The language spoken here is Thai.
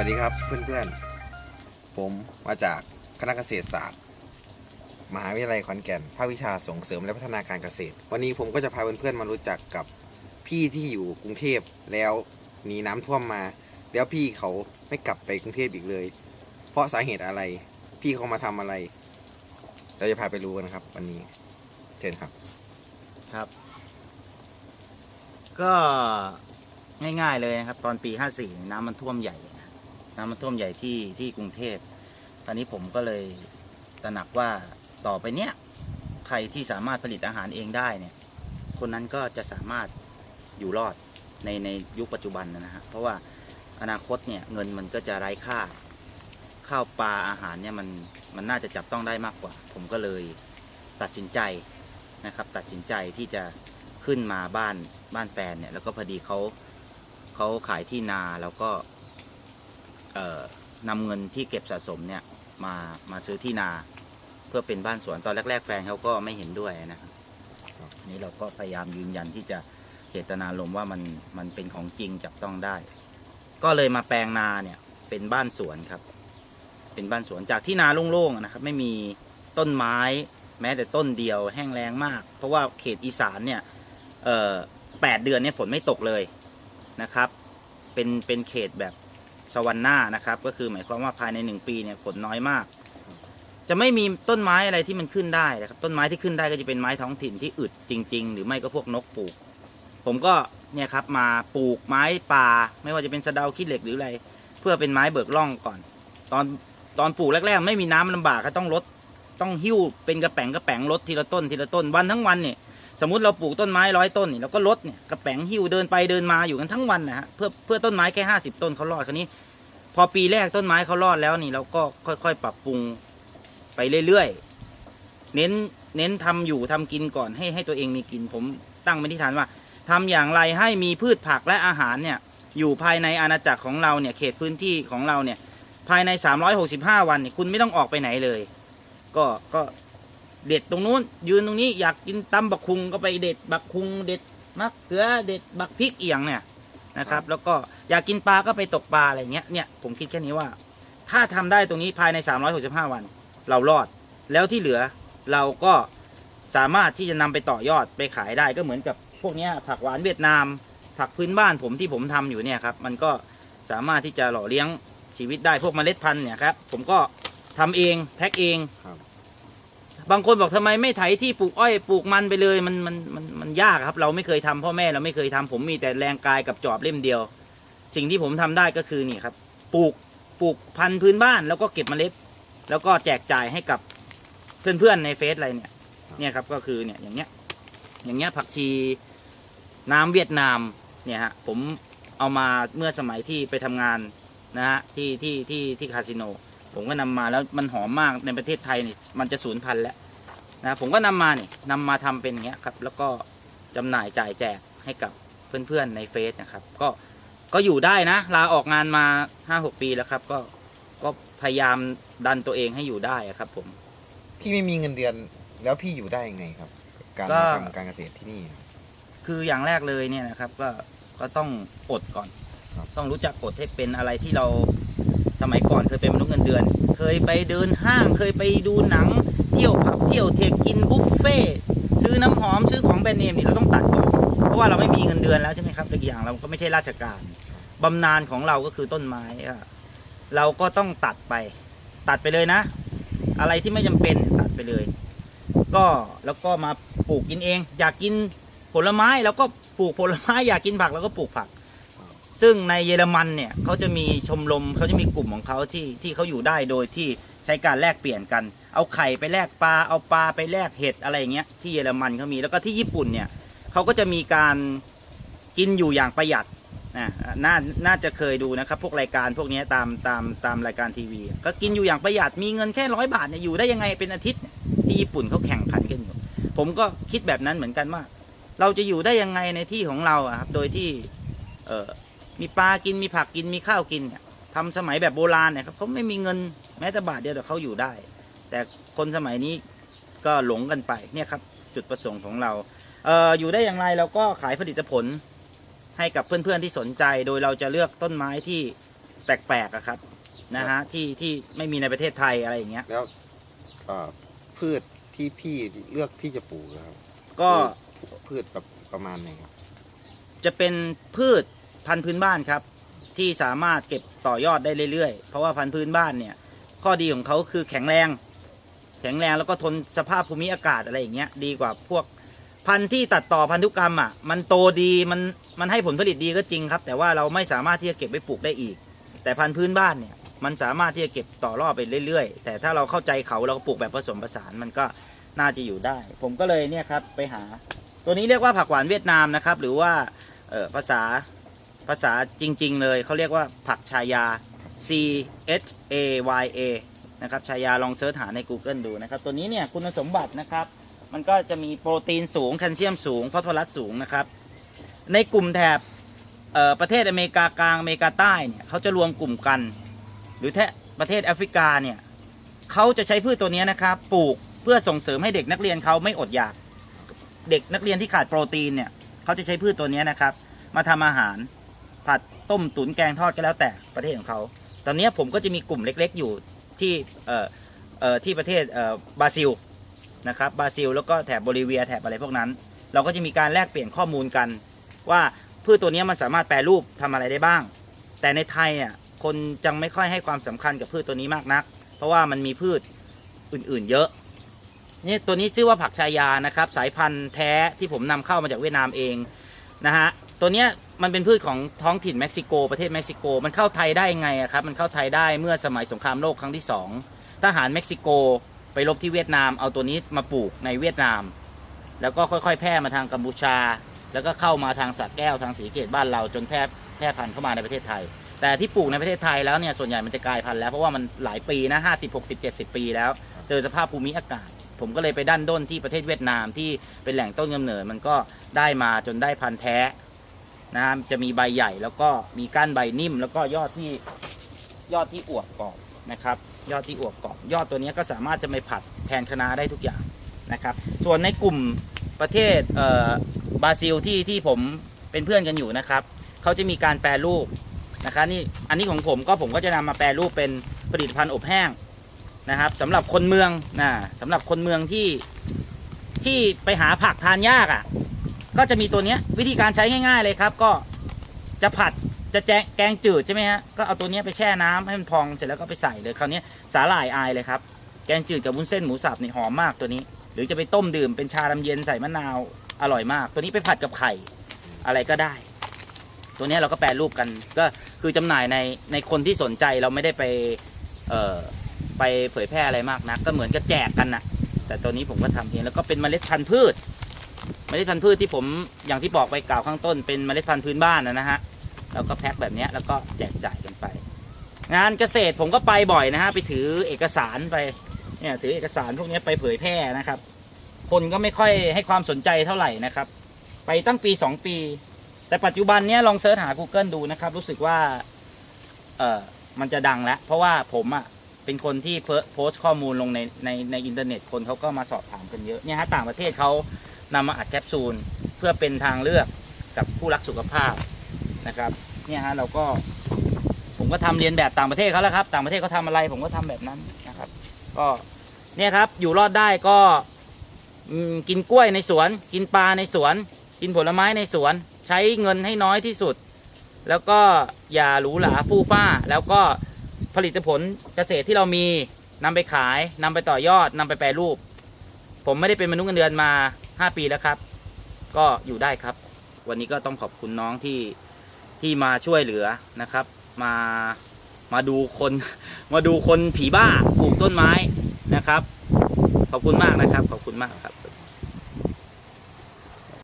วัสดีครับเพื่อนๆ ผมมาจากคณะเกษตรศาสตร์ มหาวิทยาลัยขอนแก่น ภาควิชาส่งเสริมและพัฒนาการเกษตร วันนี้ผมก็จะพาเพื่อนๆมารู้จักกับพี่ที่อยู่กรุงเทพแล้วหนีน้ำท่วมมา แล้วพี่เขาไม่กลับไปกรุงเทพอีกเลย เพราะสาเหตุอะไร พี่เขามาทำอะไร เราจะพาไปรู้กันครับ วันนี้เชิญครับ ครับ ก็ง่ายๆเลยนะครับ ตอนปี 54 น้ำมันท่วมใหญ่ น้ำมันท่วมใหญ่ที่ที่กรุงเทพตอนนี้ผมก็เลยตระหนักว่าต่อไปเนี้ยใครที่สามารถผลิตอาหารเองได้เนี่ย คนนั้นก็จะสามารถอยู่รอดในในยุคปัจจุบันนะฮะเพราะว่าอนาคตเนี่ยเงินมันก็จะไร้ค่าข้าวปลาอาหารเนี่ยมันมันน่าจะจับต้องได้มากกว่า ผมก็เลยตัดสินใจนะครับ ตัดสินใจที่จะขึ้นมาบ้านบ้านแฟนเนี่ยแล้วก็พอดีเขาเขาขายที่นาแล้วก็ นำเงินที่เก็บสะสมเนี่ยมามาซื้อที่นาเพื่อเป็นบ้านสวนตอนแรก ๆ แฟนเขาก็ไม่เห็นด้วยนะครับนี้เราก็พยายามยืนยันที่จะเจตนาลมว่ามันมันเป็นของจริงจับต้องได้ ก็เลยมาแปลงนาเนี่ยเป็นบ้านสวนครับ เป็นบ้านสวนจากที่นาโล่งๆนะครับ ไม่มีต้นไม้แม้แต่ต้นเดียวแห้งแล้งมาก เพราะว่าเขตอีสานเนี่ยแปดเดือนเนี่ยฝนไม่ตกเลยนะครับ เป็นเป็นเขตแบบ วรรค์หน้านะครับ ก็คือหมายความว่าภายในหนึ่งปีเนี่ยฝนน้อยมาก จะไม่มีต้นไม้อะไรที่มันขึ้นได้นะครับต้นไม้ที่ขึ้นได้ก็จะเป็นไม้ท้องถิ่นที่อึดจริง ๆ หรือไม่ก็พวกนกปลูก ผมก็เนี่ยครับมาปลูกไม้ป่า ไม่ว่าจะเป็นสะเดาขี้เหล็กหรืออะไร เพื่อเป็นไม้เบิกร่องก่อน ตอนตอนปลูกแรกๆ ไม่มีน้ำมันลำบากก็ต้องลดต้องหิ้วเป็นกระแป๋งกระแป๋งลดทีละต้นทีละต้นวันทั้งวันเนี่ยสมมติเราปลูกต้นไม้ร้อยต้นนี่เราก็ลดเนี่ยกระแป๋งหิ้วเดินไปเดินมาอยู่กันทั้งวันนะฮะเพื่อเพื่อต้นไม้แค่ห้าสิบต้นเขารอดคราวนี้ อปีแรกต้นไม้เขารอดแล้วนี่เราก็ค่อยๆ ปรับปรุงไปเรื่อยๆ เน้นเน้นทำอยู่ทำกินก่อนให้ให้ตัวเองมีกินผมตั้งไว้ที่ฐานว่าทำอย่างไรให้มีพืชผักและอาหารเนี่ยอยู่ภายในอาณาจักรของเราเนี่ยเขตพื้นที่ของเราเนี่ยภายใน 365 วันเนี่ยคุณไม่ต้องออกไปไหนเลย ก็ก็เด็ดตรงนู้น ยืนตรงนี้อยากกินตำบักคุงก็ไปเด็ดบักคุงเด็ดมะเขือเด็ดบักพริกเอียงเนี่ย นะครับ แล้วก็อยากกินปลาก็ไปตกปลาอะไรเงี้ยเนี่ยผมคิดแค่นี้ว่า ถ้าทำได้ตรงนี้ภายใน 365 วัน เรารอด แล้วที่เหลือเราก็สามารถที่จะนำไปต่อยอดไปขายได้ก็เหมือนกับพวกเนี้ยผักหวานเวียดนาม ผักพื้นบ้านผมที่ผมทำอยู่เนี่ยครับ มันก็สามารถที่จะหล่อเลี้ยงชีวิตได้พวกเมล็ดพันธุ์เนี่ยครับ ผมก็ทำเองแพ็คเองครั บางคนบอกทำไมไม่ไถที่ปลูกอ้อยปลูกมันไปเลยมันมันมันมันยากครับ เราไม่เคยทำพ่อแม่เราไม่เคยทำผมมีแต่แรงกายกับจอบเล่มเดียว สิ่งที่ผมทำได้ก็คือนี่ครับ ปลูกปลูกพันธุ์พื้นบ้าน แล้วก็เก็บเมล็ด แล้วก็แจกจ่ายให้กับเพื่อนๆในเฟซอะไรเนี่ยเนี่ยครับก็คือเนี่ยอย่างเงี้ยอย่างเงี้ยผักชีน้ำเวียดนามเนี่ยฮะผมเอามาเมื่อสมัยที่ไปทำงานนะฮะที่ที่ที่ที่คาสิโน ผมก็นำมาแล้วมันหอมมากในประเทศไทยนี่มันจะสูญพันธุ์แล้วนะผมก็นำมาเนี่ยนำมาทำเป็นอย่างเงี้ยครับ แล้วก็จำหน่ายจ่ายแจกให้กับเพื่อนๆในเฟซนะครับ ก็ก็อยู่ได้นะลาออกงานมาห้าหกปีแล้วครับ ก็ก็พยายามดันตัวเองให้อยู่ได้อะครับผมพี่ไม่มีเงินเดือนแล้วพี่อยู่ได้ยังไงครับ การก็มาทำการเกษตรที่นี่ คืออย่างแรกเลยเนี่ยนะครับ ก็ก็ต้องอดก่อนครับต้องรู้จักอดให้เป็นอะไรที่เรา สมัยก่อนเคยเป็นมนุษย์เงินเดือน เคยไปเดินห้าง เคยไปดูหนัง เที่ยวผับเที่ยวเทคกินบุฟเฟ่ซื้อน้ำหอมซื้อของแบรนด์เนมนี่เราต้องตัดก่อนเพราะว่าเราไม่มีเงินเดือนแล้วใช่ไหมครับอีกอย่างเราก็ไม่ใช่ราชการบำนาญของเราก็คือต้นไม้เราก็ต้องตัดไป ตัดไปเลยนะ อะไรที่ไม่จำเป็นตัดไปเลย ก็แล้วก็มาปลูกกินเอง อยากกินผลไม้แล้วก็ปลูกผลไม้อยากกินผักแล้วก็ปลูกผัก ซึ่งในเยอรมันเนี่ยเขาจะมีชมรมเขาจะมีกลุ่มของเขาที่ที่เขาอยู่ได้โดยที่ใช้การแลกเปลี่ยนกัน เอาไข่ไปแลกปลาเอาปลาไปแลกเห็ดอะไรอย่างเงี้ยที่เยอรมันเขามีแล้วก็ที่ญี่ปุ่นเนี่ยเขาก็จะมีการกินอยู่อย่างประหยัดนะน่าน่าจะเคยดูนะครับพวกรายการพวกนี้ตามตามตามรายการทีวี ก็กินอยู่อย่างประหยัดมีเงินแค่ร้อยบาทเนี่ยอยู่ได้ยังไงเป็นอาทิตย์ที่ญี่ปุ่นเขาแข่งขันกันอยู่ ผมก็คิดแบบนั้นเหมือนกันว่า เราจะอยู่ได้ยังไงในที่ของเราครับโดยที่เออ มีปลากินมีผักกินมีข้าวกินเนี่ยทำสมัยแบบโบราณเนี่ยครับเขาไม่มีเงินแม้แต่บาทเดียวแต่เขาอยู่ได้ แต่คนสมัยนี้ก็หลงกันไปเนี่ยครับจุดประสงค์ของเราเอออยู่ได้อย่างไรเราก็ขายผลิตผลให้กับเพื่อนๆที่สนใจ โดยเราจะเลือกต้นไม้ที่แปลกๆอะครับนะฮะที่ที่ไม่มีในประเทศไทยอะไรอย่างเงี้ย แล้วเอ่อพืชที่พี่เลือกที่จะปลูกอะครับก็พืชแบบประมาณไหนครับ จะเป็นพืช พันธุ์พื้นบ้านครับ ที่สามารถเก็บต่อยอดได้เรื่อยๆ เพราะว่าพันธุ์พื้นบ้านเนี่ย ข้อดีของเขาคือแข็งแรง แข็งแรงแล้วก็ทนสภาพภูมิอากาศอะไรอย่างเงี้ยดีกว่าพวกพันธุ์ที่ตัดต่อพันธุกรรมอะมันโตดีมันมันให้ผลผลิตดีก็จริงครับ แต่ว่าเราไม่สามารถที่จะเก็บไว้ปลูกได้อีก แต่พันธุ์พื้นบ้านเนี่ยมันสามารถที่จะเก็บต่อรอบไปเรื่อยๆ แต่ถ้าเราเข้าใจเขาเราก็ปลูกแบบผสมผสานมันก็น่าจะอยู่ได้ ผมก็เลยเนี่ยครับไปหา ตัวนี้เรียกว่าผักหวานเวียดนามนะครับ หรือว่าภาษา ภาษาจริง ๆ เลยเขาเรียกว่าผักชายา C H A Y A นะครับชายาลองเสิร์ชหาใน Google ดูนะครับ ตัวนี้เนี่ยคุณสมบัตินะครับ มันก็จะมีโปรตีนสูงแคลเซียมสูงฟอสฟอรัสสูงนะครับ ในกลุ่มแถบเอ่อประเทศอเมริกากลางอเมริกาใต้เนี่ยเขาจะรวมกลุ่มกัน หรือแทะประเทศแอฟริกาเนี่ยเขาจะใช้พืชตัวนี้นะครับ ปลูกเพื่อส่งเสริมให้เด็กนักเรียนเขาไม่อดอยาก เด็กนักเรียนที่ขาดโปรตีนเนี่ยเขาจะใช้พืชตัวนี้นะครับ มาทำอาหาร ผัดต้มตุ๋นแกงทอดก็แล้วแต่ประเทศของเขา ตอนนี้ผมก็จะมีกลุ่มเล็กๆอยู่ที่เอ่อเอ่อที่ประเทศเอ่อบราซิลนะครับบราซิล แล้วก็แถบโบลิเวียแถบอะไรพวกนั้น เราก็จะมีการแลกเปลี่ยนข้อมูลกัน ว่าพืชตัวนี้มันสามารถแปรรูปทำอะไรได้บ้าง แต่ในไทยอะคนจังไม่ค่อยให้ความสำคัญกับพืชตัวนี้มากนัก เพราะว่ามันมีพืชอื่นๆ เยอะนี่ตัวนี้ชื่อว่าผักชายานะครับ สายพันธุ์แท้ที่ผมนำเข้ามาจากเวียดนามเองนะฮะตัวเนี้ย มันเป็นพืชของท้องถิ่นเม็กซิโกประเทศเม็กซิโก มันเข้าไทยได้ยังไงอะครับ มันเข้าไทยได้เมื่อสมัยสงครามโลกครั้งที่สองทหารเม็กซิโกไปรบที่เวียดนาม เอาตัวนี้มาปลูกในเวียดนาม แล้วก็ค่อยๆ แพร่มาทางกัมพูชา แล้วก็เข้ามาทางสระแก้วทางศรีเกตบ้านเราจนแพร่แพร่พันธุ์เข้ามาในประเทศไทย แต่ที่ปลูกในประเทศไทยแล้วเนี่ยส่วนใหญ่มันจะกลายพันธุ์แล้วเพราะว่ามันหลายปีนะห้าสิบหกสิบเจ็ดสิบปีแล้ว เจอสภาพภูมิอากาศ ผมก็เลยไปดันด้นที่ประเทศเวียดนามที่เป็นแหล่งต้นกำเนิดมันก็ได้มาจนได้พันธุ์แท้ นะฮะจะมีใบใหญ่แล้วก็มีก้านใบนิ่ม แล้วก็ยอดที่ยอดที่อวบกรอบนะครับ ยอดที่อวบกรอบ ยอดตัวนี้ก็สามารถจะไปผัดแทนคะน้าได้ทุกอย่างนะครับ ส่วนในกลุ่มประเทศเอ่อบราซิลที่ที่ผมเป็นเพื่อนกันอยู่นะครับเขาจะมีการแปรรูปนะครับนี่อันนี้ของผมก็ผมก็จะนำมาแปรรูปเป็นผลิตภัณฑ์อบแห้งนะครับสำหรับคนเมืองนะสำหรับคนเมืองที่ที่ไปหาผักทานยากอะ่ะ ก็จะมีตัวเนี้ยวิธีการใช้ง่าย ๆเลยครับ ก็จะผัดจะแจงแกงจืดใช่ไหมฮะก็เอาตัวเนี้ยไปแช่น้ำให้มันพองเสร็จแล้วก็ไปใส่เลยคราวนี้สาหร่ายอายเลยครับแกงจืดกับวุ้นเส้นหมูสับนี่หอมมากตัวนี้ หรือจะไปต้มดื่มเป็นชาดำเย็นใส่มะนาวอร่อยมาก ตัวนี้ไปผัดกับไข่อะไรก็ได้ ตัวเนี้ยเราก็แปรรูปกันก็คือจำหน่ายในในคนที่สนใจเราไม่ได้ไปเอ่อไปเผยแพร่อะไรมากนะก็เหมือนกับแจกกันนะแต่ตัวนี้ผมก็ทำเองแล้วก็เป็นเมล็ดพันธุ์พืช เมล็ดพันธุ์พืชที่ผมอย่างที่บอกไปกล่าวข้างต้นเป็นเมล็ดพันธุ์พื้นบ้านนะฮะแล้วก็แพ็คแบบนี้แล้วก็แจกจ่ายกันไป งานเกษตรผมก็ไปบ่อยนะฮะไปถือเอกสารไปเนี่ยถือเอกสารพวกนี้ไปเผยแพร่นะครับ คนก็ไม่ค่อยให้ความสนใจเท่าไหร่นะครับ ไปตั้งปีสองปี แต่ปัจจุบันเนี้ยลองเสิร์ชหา Google ดูนะครับ รู้สึกว่าเออมันจะดังแล้ว เพราะว่าผมอะเป็นคนที่โพสต์ข้อมูลลงในในในอินเทอร์เน็ตคนเขาก็มาสอบถามกันเยอะเนี่ยฮะต่างประเทศเขา นำมาอัดแคปซูลเพื่อเป็นทางเลือกกับผู้รักสุขภาพนะครับเนี่ยฮะเราก็ผมก็ทำเรียนแบบต่างประเทศเขาแล้วครับ ต่างประเทศเขาทาอะไร ผมก็ทำแบบนั้นนะครับ ก็เนี่ยครับอยู่รอดได้ก็กินกล้วยในสวน กินปลาในสวน กินผลไม้ในสวน ใช้เงินให้น้อยที่สุด แล้วก็อย่าหรูหราฟู่ฟ้า แล้วก็ผลิตผลเกษตรที่เรามีนำไปขายนำไปต่อยอดนำไปแปรรูป ผมไม่ได้เป็นมนุษย์เงินเดือนมา 5 ปีแล้วครับ ก็อยู่ได้ครับ วันนี้ก็ต้องขอบคุณน้องที่ที่มาช่วยเหลือนะครับ มามาดูคนมาดูคนผีบ้าปลูกต้นไม้นะครับ ขอบคุณมากนะครับ ขอบคุณมากครับ